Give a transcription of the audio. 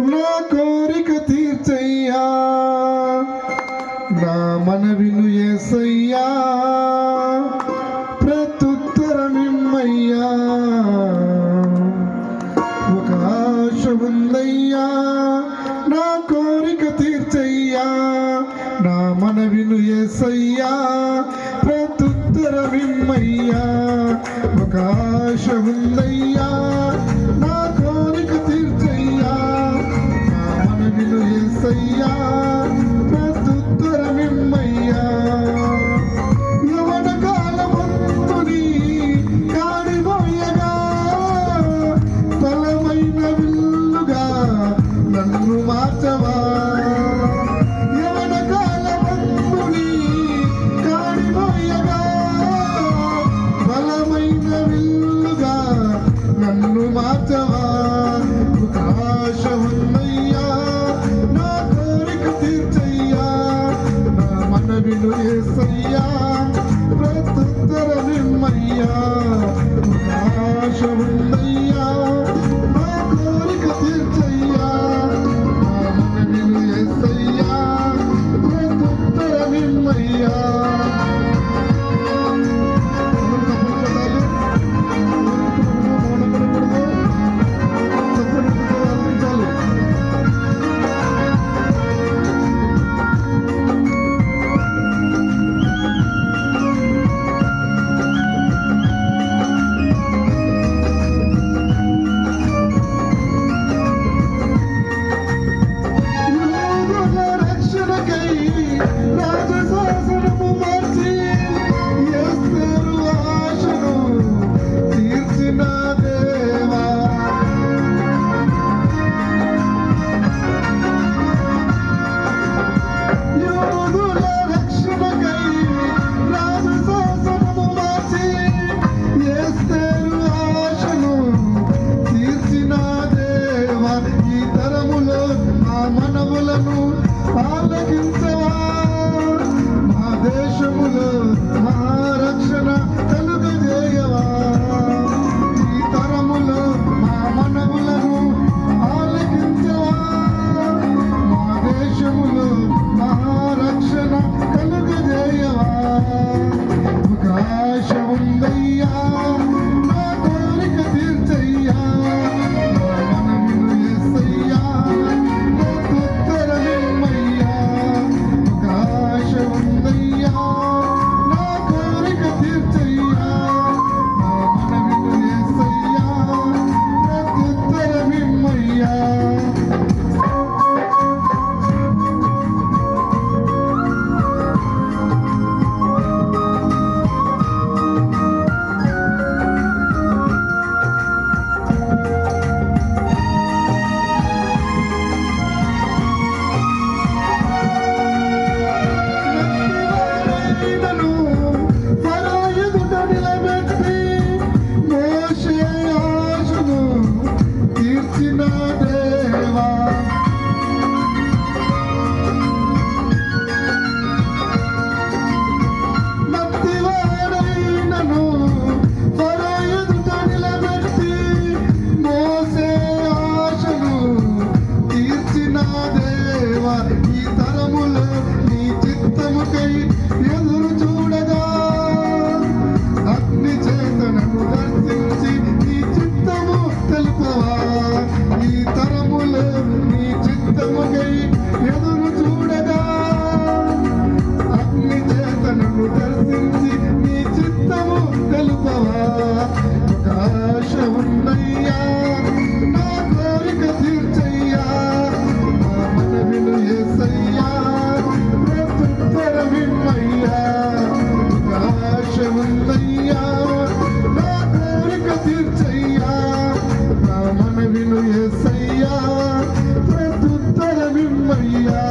నా కోరిక తీర్చయ్యా. నా మనవిను ఏసయ్యా. ప్రత్యుత్తరమిమ్మయ్యా. ఒక ఆశ ఉందయ్యా. నా కోరిక తీర్చయ్యా. నా మనవిను ఏసయ్యా. ప్రత్యుత్తరమిమ్మయ్యా. ఒక ఆశ ఉందయ్యా. మనవిను మనవిను ఏసయ్యా ప్రత్యుత్తరమిమ్మయ్యా. ఆశ ఉందయ్యా. Yeah, ప్రభుత్వమయ్యా